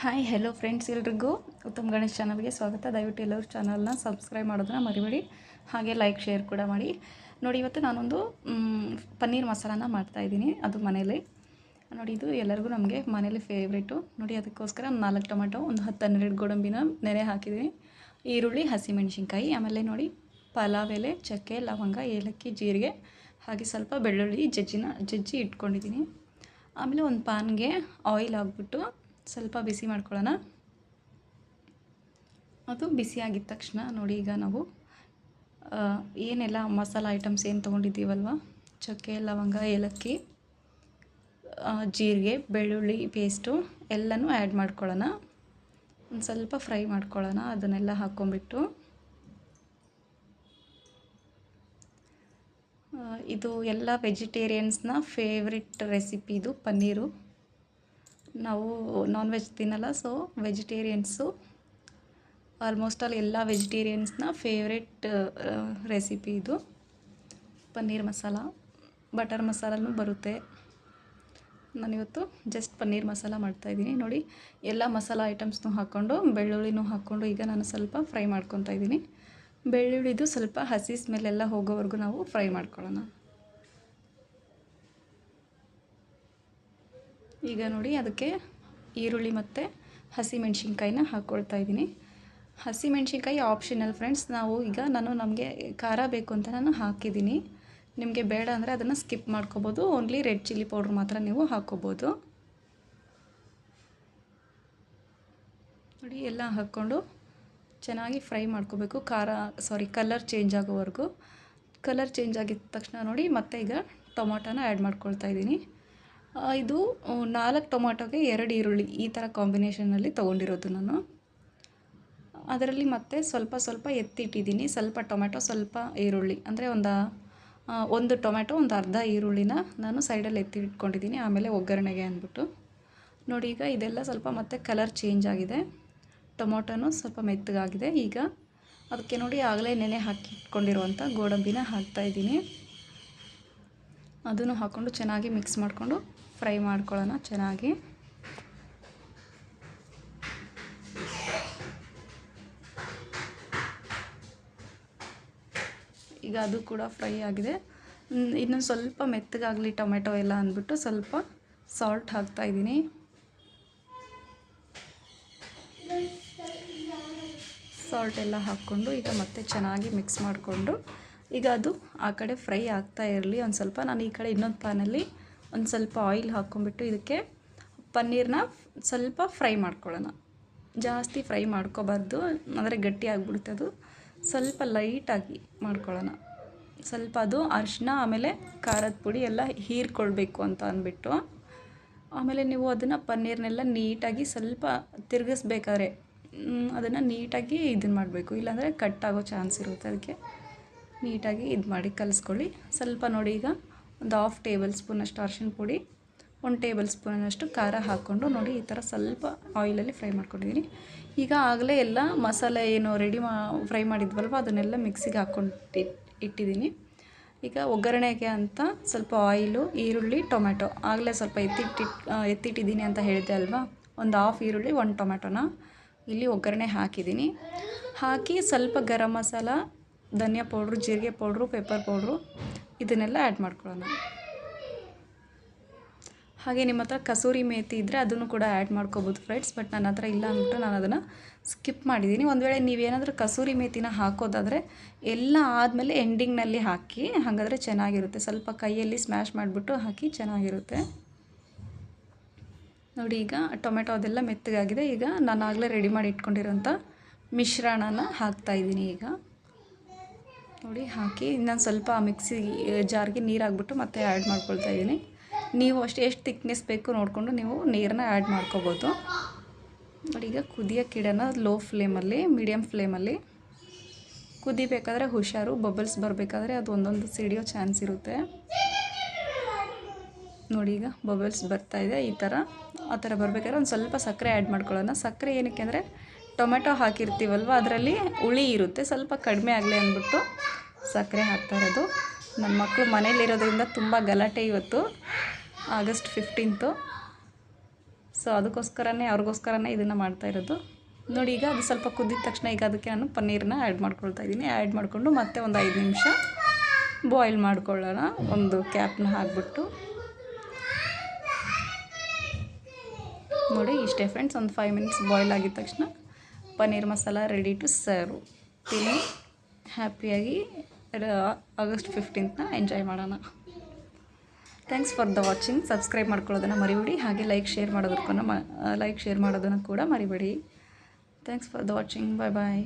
Hi hello friends ಎಲ್ರಿಗೂ. ಉತ್ತಮ ಗಣೇಶ್ ಚಾನಲ್ಗೆ ಸ್ವಾಗತ. ದಯವಿಟ್ಟು ಎಲ್ಲರೂ ಚಾನಲ್ನ ಸಬ್ಸ್ಕ್ರೈಬ್ ಮಾಡೋದನ್ನ ಮರಿಬೇಡಿ. ಹಾಗೆ ಲೈಕ್ ಶೇರ್ ಕೂಡ ಮಾಡಿ. ನೋಡಿ, ಇವತ್ತು ನಾನೊಂದು ಪನ್ನೀರ್ ಮಸಾಲಾನ ಮಾಡ್ತಾಯಿದ್ದೀನಿ ಅದು ಮನೇಲಿ ನೋಡಿ, ಇದು ಎಲ್ಲರಿಗೂ ನಮಗೆ ಮನೇಲಿ ಫೇವ್ರೇಟು ನೋಡಿ, ಅದಕ್ಕೋಸ್ಕರ ನಾಲ್ಕು ಟೊಮೆಟೊ, ಒಂದು ಹತ್ತು ಹನ್ನೆರಡು ಗೋಡಂಬಿನ ನೆನೆ ಹಾಕಿದ್ದೀನಿ. ಈರುಳ್ಳಿ, ಹಸಿಮೆಣಸಿನ್ಕಾಯಿ, ಆಮೇಲೆ ನೋಡಿ, ಪಲಾವ್ ಎಲೆ, ಚಕ್ಕೆ, ಲವಂಗ, ಏಲಕ್ಕಿ, ಜೀರಿಗೆ, ಹಾಗೆ ಸ್ವಲ್ಪ ಬೆಳ್ಳುಳ್ಳಿ, ಜಜ್ಜಿನ, ಜಜ್ಜಿ ಇಟ್ಕೊಂಡಿದ್ದೀನಿ. ಆಮೇಲೆ ಒಂದು ಪಾನ್ಗೆ ಆಯಿಲ್ ಹಾಕ್ಬಿಟ್ಟು ಸ್ವಲ್ಪ ಬಿಸಿ ಮಾಡ್ಕೊಳ್ಳೋಣ. ಅದು ಬಿಸಿ ಆಗಿದ ತಕ್ಷಣ ನೋಡಿ ಈಗ ನಾವು ಏನೆಲ್ಲ ಮಸಾಲ ಐಟಮ್ಸ್ ಏನು ತೊಗೊಂಡಿದ್ದೀವಲ್ವ? ಚಕ್ಕೆ, ಲವಂಗ, ಏಲಕ್ಕಿ ಜೀರಿಗೆ, ಬೆಳ್ಳುಳ್ಳಿ ಪೇಸ್ಟು ಎಲ್ಲನೂ ಆ್ಯಡ್ ಮಾಡ್ಕೊಳ್ಳೋಣ. ಒಂದು ಸ್ವಲ್ಪ ಫ್ರೈ ಮಾಡ್ಕೊಳ್ಳೋಣ, ಅದನ್ನೆಲ್ಲ ಹಾಕ್ಕೊಂಬಿಟ್ಟು ಇದು ಎಲ್ಲ ವೆಜಿಟೇರಿಯನ್ಸ್ನ ಫೇವ್ರೆಟ್ ರೆಸಿಪಿ ಇದು, ಪನ್ನೀರು. ನಾವು ನಾನ್ ವೆಜ್ ತಿನ್ನಲ್ಲ ಸೊ ವೆಜಿಟೇರಿಯನ್ಸು ಆಲ್ಮೋಸ್ಟ್ ಆಲ್ ಎಲ್ಲ ವೆಜಿಟೇರಿಯನ್ಸ್ನ ಫೇವ್ರೆಟ್ ರೆಸಿಪಿ ಇದು ಪನ್ನೀರ್ ಮಸಾಲ. ಬಟರ್ ಮಸಾಲನೂ ಬರುತ್ತೆ. ನಾನಿವತ್ತು ಜಸ್ಟ್ ಪನ್ನೀರ್ ಮಸಾಲ ಮಾಡ್ತಾಯಿದ್ದೀನಿ ನೋಡಿ, ಎಲ್ಲ ಮಸಾಲ ಐಟಮ್ಸ್ನೂ ಹಾಕ್ಕೊಂಡು ಬೆಳ್ಳುಳ್ಳಿನೂ ಹಾಕ್ಕೊಂಡು ಈಗ ನಾನು ಸ್ವಲ್ಪ ಫ್ರೈ ಮಾಡ್ಕೊತಾ ಇದ್ದೀನಿ. ಬೆಳ್ಳುಳ್ಳಿದು ಸ್ವಲ್ಪ ಹಸಿ ಸ್ಮೆಲ್ಲೆಲ್ಲ ಹೋಗೋವರೆಗೂ ನಾವು ಫ್ರೈ ಮಾಡ್ಕೊಳ್ಳೋಣ. ಈಗ ನೋಡಿ ಅದಕ್ಕೆ ಈರುಳ್ಳಿ ಮತ್ತು ಹಸಿಮೆಣ್ಸಿನ್ಕಾಯಿನ ಹಾಕ್ಕೊಳ್ತಾ ಇದ್ದೀನಿ. ಹಸಿಮೆಣ್ಸಿನ್ಕಾಯಿ ಆಪ್ಷನಲ್ ಫ್ರೆಂಡ್ಸ್ ನಾವು ಈಗ ನಾನು ನಮಗೆ ಖಾರ ಬೇಕು ಅಂತ ನಾನು ಹಾಕಿದ್ದೀನಿ. ನಿಮಗೆ ಬೇಡ ಅಂದರೆ ಅದನ್ನು ಸ್ಕಿಪ್ ಮಾಡ್ಕೋಬೋದು. ಓನ್ಲಿ ರೆಡ್ ಚಿಲ್ಲಿ ಪೌಡ್ರ್ ಮಾತ್ರ ನೀವು ಹಾಕ್ಕೋಬೋದು ನೋಡಿ, ಎಲ್ಲ ಹಾಕ್ಕೊಂಡು ಚೆನ್ನಾಗಿ ಫ್ರೈ ಮಾಡ್ಕೋಬೇಕು. ಖಾರ ಸಾರಿ ಕಲರ್ ಚೇಂಜ್ ಆಗೋವರೆಗೂ. ಕಲರ್ ಚೇಂಜ್ ಆಗಿದ ತಕ್ಷಣ ನೋಡಿ ಮತ್ತೆ ಈಗ ಟೊಮೊಟೊನ ಆ್ಯಡ್ ಮಾಡ್ಕೊಳ್ತಾ ಇದ್ದೀನಿ. ಇದು ನಾಲ್ಕು ಟೊಮೊಟೊಗೆ ಎರಡು ಈರುಳ್ಳಿ ಈ ಥರ ಕಾಂಬಿನೇಷನಲ್ಲಿ ತೊಗೊಂಡಿರೋದು ನಾನು. ಅದರಲ್ಲಿ ಮತ್ತೆ ಸ್ವಲ್ಪ ಸ್ವಲ್ಪ ಎತ್ತಿಟ್ಟಿದ್ದೀನಿ. ಸ್ವಲ್ಪ ಟೊಮೆಟೊ, ಸ್ವಲ್ಪ ಈರುಳ್ಳಿ. ಅಂದರೆ ಒಂದು ಒಂದು ಟೊಮೆಟೊ, ಒಂದು ಅರ್ಧ ಈರುಳ್ಳಿನ ನಾನು ಸೈಡಲ್ಲಿ ಎತ್ತಿ ಇಟ್ಕೊಂಡಿದ್ದೀನಿ ಆಮೇಲೆ ಒಗ್ಗರಣೆಗೆ ಅಂದ್ಬಿಟ್ಟು. ನೋಡಿ, ಈಗ ಇದೆಲ್ಲ ಸ್ವಲ್ಪ ಮತ್ತೆ ಕಲರ್ ಚೇಂಜ್ ಆಗಿದೆ. ಟೊಮೊಟೊನೂ ಸ್ವಲ್ಪ ಮೆತ್ತಗಾಗಿದೆ. ಈಗ ಅದಕ್ಕೆ ನೋಡಿ ಆಗಲೇ ನೆನೆ ಹಾಕಿ ಇಟ್ಕೊಂಡಿರುವಂಥ ಗೋಡಂಬಿನ ಹಾಕ್ತಾಯಿದ್ದೀನಿ ಅದನ್ನು ಹಾಕ್ಕೊಂಡು ಚೆನ್ನಾಗಿ ಮಿಕ್ಸ್ ಮಾಡಿಕೊಂಡು ಫ್ರೈ ಮಾಡ್ಕೊಳ್ಳೋಣ ಚೆನ್ನಾಗಿ. ಈಗ ಅದು ಕೂಡ ಫ್ರೈ ಆಗಿದೆ. ಇನ್ನೊಂದು ಸ್ವಲ್ಪ ಮೆತ್ತಗಾಗಲಿ ಟೊಮೆಟೊ ಎಲ್ಲ ಅಂದ್ಬಿಟ್ಟು ಸ್ವಲ್ಪ ಸಾಲ್ಟ್ ಹಾಕ್ತಾಯಿದ್ದೀನಿ ಸಾಲ್ಟ್ ಎಲ್ಲ ಹಾಕ್ಕೊಂಡು ಈಗ ಮತ್ತೆ ಚೆನ್ನಾಗಿ ಮಿಕ್ಸ್ ಮಾಡಿಕೊಂಡು ಈಗ ಅದು ಆ ಕಡೆ ಫ್ರೈ ಆಗ್ತಾ ಇರಲಿ. ಒಂದು ಸ್ವಲ್ಪ ನಾನು ಈ ಕಡೆ ಇನ್ನೊಂದು ಪ್ಯಾನಲ್ಲಿ ಒಂದು ಸ್ವಲ್ಪ ಆಯಿಲ್ ಹಾಕ್ಕೊಂಬಿಟ್ಟು ಇದಕ್ಕೆ ಪನ್ನೀರ್ನ ಸ್ವಲ್ಪ ಫ್ರೈ ಮಾಡ್ಕೊಳ್ಳೋಣ. ಜಾಸ್ತಿ ಫ್ರೈ ಮಾಡ್ಕೋಬಾರ್ದು, ಅಂದರೆ ಗಟ್ಟಿ ಆಗಿಬಿಡುತ್ತೆ ಅದು. ಸ್ವಲ್ಪ ಲೈಟಾಗಿ ಮಾಡ್ಕೊಳ್ಳೋಣ. ಸ್ವಲ್ಪ ಅದು ಅರಿಶಿನ ಆಮೇಲೆ ಖಾರದ ಪುಡಿ ಎಲ್ಲ ಹೀರ್ಕೊಳ್ಬೇಕು ಅಂತ ಅಂದ್ಬಿಟ್ಟು. ಆಮೇಲೆ ನೀವು ಅದನ್ನು ಪನ್ನೀರ್ನೆಲ್ಲ ನೀಟಾಗಿ ಸ್ವಲ್ಪ ತಿರುಗಿಸ್ಬೇಕಾದ್ರೆ ಅದನ್ನು ನೀಟಾಗಿ ಇದನ್ನು ಮಾಡಬೇಕು. ಇಲ್ಲಾಂದರೆ ಕಟ್ ಆಗೋ ಚಾನ್ಸ್ ಇರುತ್ತೆ ಅದಕ್ಕೆ. ನೀಟಾಗಿ ಇದು ಮಾಡಿ ಕಲಿಸ್ಕೊಳ್ಳಿ. ಸ್ವಲ್ಪ ನೋಡಿ ಈಗ ಒಂದು ಹಾಫ್ ಟೇಬಲ್ ಸ್ಪೂನಷ್ಟು ಅರ್ಶಿನ ಪುಡಿ, ಒಂದು ಟೇಬಲ್ ಸ್ಪೂನಷ್ಟು ಖಾರ ಹಾಕ್ಕೊಂಡು ನೋಡಿ, ಈ ಥರ ಸ್ವಲ್ಪ ಆಯಿಲಲ್ಲಿ ಫ್ರೈ ಮಾಡ್ಕೊಂಡಿದ್ದೀನಿ. ಈಗ ಆಗಲೇ ಎಲ್ಲ ಮಸಾಲೆ ಏನು ರೆಡಿ ಮಾ ಫ್ರೈ ಮಾಡಿದ್ವಲ್ವ, ಅದನ್ನೆಲ್ಲ ಮಿಕ್ಸಿಗೆ ಹಾಕ್ಕೊಂಡು, ಇಟ್ಟಿದ್ದೀನಿ. ಈಗ ಒಗ್ಗರಣೆಗೆ ಅಂತ ಸ್ವಲ್ಪ ಆಯಿಲು ಈರುಳ್ಳಿ ಟೊಮೆಟೊ ಆಗಲೇ ಸ್ವಲ್ಪ ಎತ್ತಿಟ್ಟಿ ಎತ್ತಿಟ್ಟಿದ್ದೀನಿ ಅಂತ ಹೇಳಿದೆ ಅಲ್ವಾ? ಒಂದು ಹಾಫ್ ಈರುಳ್ಳಿ, ಒಂದು ಟೊಮೆಟೊನ ಇಲ್ಲಿ ಒಗ್ಗರಣೆ ಹಾಕಿದ್ದೀನಿ. ಹಾಕಿ ಸ್ವಲ್ಪ ಗರಂ ಮಸಾಲ ಧನಿಯಾ ಪೌಡ್ರು, ಜೀರಿಗೆ ಪೌಡ್ರು ಪೆಪ್ಪರ್ ಪೌಡ್ರು, ಇದನ್ನೆಲ್ಲ ಆ್ಯಡ್ ಮಾಡ್ಕೊಳ್ಳೋಣ. ಹಾಗೆ ನಿಮ್ಮ ಹತ್ರ ಕಸೂರಿ ಮೇತಿ ಇದ್ದರೆ ಅದನ್ನು ಕೂಡ ಆ್ಯಡ್ ಮಾಡ್ಕೋಬೋದು ಫ್ರೆಂಡ್ಸ್ ಬಟ್ ನನ್ನ ಹತ್ರ ಇಲ್ಲ ಅಂದ್ಬಿಟ್ಟು ನಾನು ಅದನ್ನು ಸ್ಕಿಪ್ ಮಾಡಿದ್ದೀನಿ. ಒಂದು ವೇಳೆ ನೀವೇನಾದರೂ ಕಸೂರಿ ಮೇಥಿನ ಹಾಕೋದಾದರೆ ಎಲ್ಲ ಆದಮೇಲೆ ಎಂಡಿಂಗ್ನಲ್ಲಿ ಹಾಕಿ, ಹಾಗಾದರೆ ಚೆನ್ನಾಗಿರುತ್ತೆ. ಸ್ವಲ್ಪ ಕೈಯಲ್ಲಿ ಸ್ಮ್ಯಾಶ್ ಮಾಡಿಬಿಟ್ಟು ಹಾಕಿ ಚೆನ್ನಾಗಿರುತ್ತೆ. ನೋಡಿ ಈಗ ಟೊಮೆಟೊ ಅದೆಲ್ಲ ಮೆತ್ತಗಾಗಿದೆ. ಈಗ ನಾನು ಆಗಲೇ ರೆಡಿ ಮಾಡಿ ಇಟ್ಕೊಂಡಿರೋಂಥ ಮಿಶ್ರಣನ ಹಾಕ್ತಾಯಿದ್ದೀನಿ ಈಗ. ನೋಡಿ, ಹಾಕಿ ಇನ್ನೊಂದು ಸ್ವಲ್ಪ ಮಿಕ್ಸಿ ಜಾರ್ಗೆ ನೀರು ಹಾಕ್ಬಿಟ್ಟು ಮತ್ತೆ ಆ್ಯಡ್ ಮಾಡ್ಕೊಳ್ತಾ ಇದ್ದೀನಿ ನೀವು ಅಷ್ಟು, ಎಷ್ಟು ತಿಕ್ನೆಸ್ ಬೇಕು ನೋಡಿಕೊಂಡು ನೀವು ನೀರನ್ನ ಆ್ಯಡ್ ಮಾಡ್ಕೋಬೋದು. ನೋಡಿ, ಈಗ ಕುದಿಯೋಕ್ಕಿಡೋಣ ಲೋ ಫ್ಲೇಮಲ್ಲಿ ಮೀಡಿಯಮ್ ಫ್ಲೇಮಲ್ಲಿ ಕುದಿಬೇಕಾದ್ರೆ ಹುಷಾರು ಬಬಲ್ಸ್ ಬರಬೇಕಾದ್ರೆ ಅದು ಒಂದೊಂದು ಸಿಡಿಯೋ ಚಾನ್ಸ್ ಇರುತ್ತೆ. ನೋಡಿ, ಈಗ ಬಬಲ್ಸ್ ಬರ್ತಾ ಇದೆ ಈ ಥರ ಆ ಥರ ಬರಬೇಕಾದ್ರೆ ಒಂದು ಸ್ವಲ್ಪ ಸಕ್ಕರೆ ಆ್ಯಡ್ ಮಾಡ್ಕೊಳ್ಳೋಣ. ಸಕ್ಕರೆ ಏನಕ್ಕೆ ಅಂದರೆ ಟೊಮೆಟೊ ಹಾಕಿರ್ತೀವಲ್ವ, ಅದರಲ್ಲಿ ಹುಳಿ ಇರುತ್ತೆ. ಸ್ವಲ್ಪ ಕಡಿಮೆ ಆಗಲಿ ಅಂದ್ಬಿಟ್ಟು ಸಕ್ಕರೆ ಹಾಕ್ತಾ ಇರೋದು. ನನ್ನ ಮಕ್ಕಳು ಮನೇಲಿರೋದ್ರಿಂದ ತುಂಬ ಗಲಾಟೆ ಇವತ್ತು, ಆಗಸ್ಟ್ ಫಿಫ್ಟೀನ್ತು ಸೊ ಅದಕ್ಕೋಸ್ಕರನೇ, ಅವ್ರಿಗೋಸ್ಕರನೇ ಇದನ್ನು ಮಾಡ್ತಾ ಇರೋದು. ನೋಡಿ, ಈಗ ಅದು ಸ್ವಲ್ಪ ಕುದ್ದಿದ ತಕ್ಷಣ ಈಗ ಅದಕ್ಕೆ ನಾನು ಪನ್ನೀರನ್ನ ಆ್ಯಡ್ ಮಾಡ್ಕೊಳ್ತಾ ಇದ್ದೀನಿ. ಆ್ಯಡ್ ಮಾಡಿಕೊಂಡು ಮತ್ತೆ ಒಂದು ಐದು ನಿಮಿಷ ಬಾಯ್ಲ್ ಮಾಡ್ಕೊಳ್ಳೋಣ. ಒಂದು ಕ್ಯಾಪ್ನ ಹಾಕ್ಬಿಟ್ಟು. ನೋಡಿ, ಇಷ್ಟೇ ಫ್ರೆಂಡ್ಸ್ ಒಂದು ಫೈವ್ ಮಿನಿಟ್ಸ್ ಬಾಯ್ಲ್ ಆಗಿದ ತಕ್ಷಣ. Paneer masala ready to serve ತಿನ್ನಿ. ಹ್ಯಾಪಿಯಾಗಿ ಆಗಸ್ಟ್ ಫಿಫ್ಟೀನ್ತ್ನ ಎಂಜಾಯ್ ಮಾಡೋಣ. Thanks for the watching subscribe ಮಾಡ್ಕೊಳ್ಳೋದನ್ನು ಮರಿಬೇಡಿ. ಹಾಗೆ ಲೈಕ್ ಶೇರ್ ಮಾಡೋದಕ್ಕೂ ಲೈಕ್ ಶೇರ್ ಮಾಡೋದನ್ನು ಕೂಡ ಮರಿಬೇಡಿ. Thanks for the watching bye bye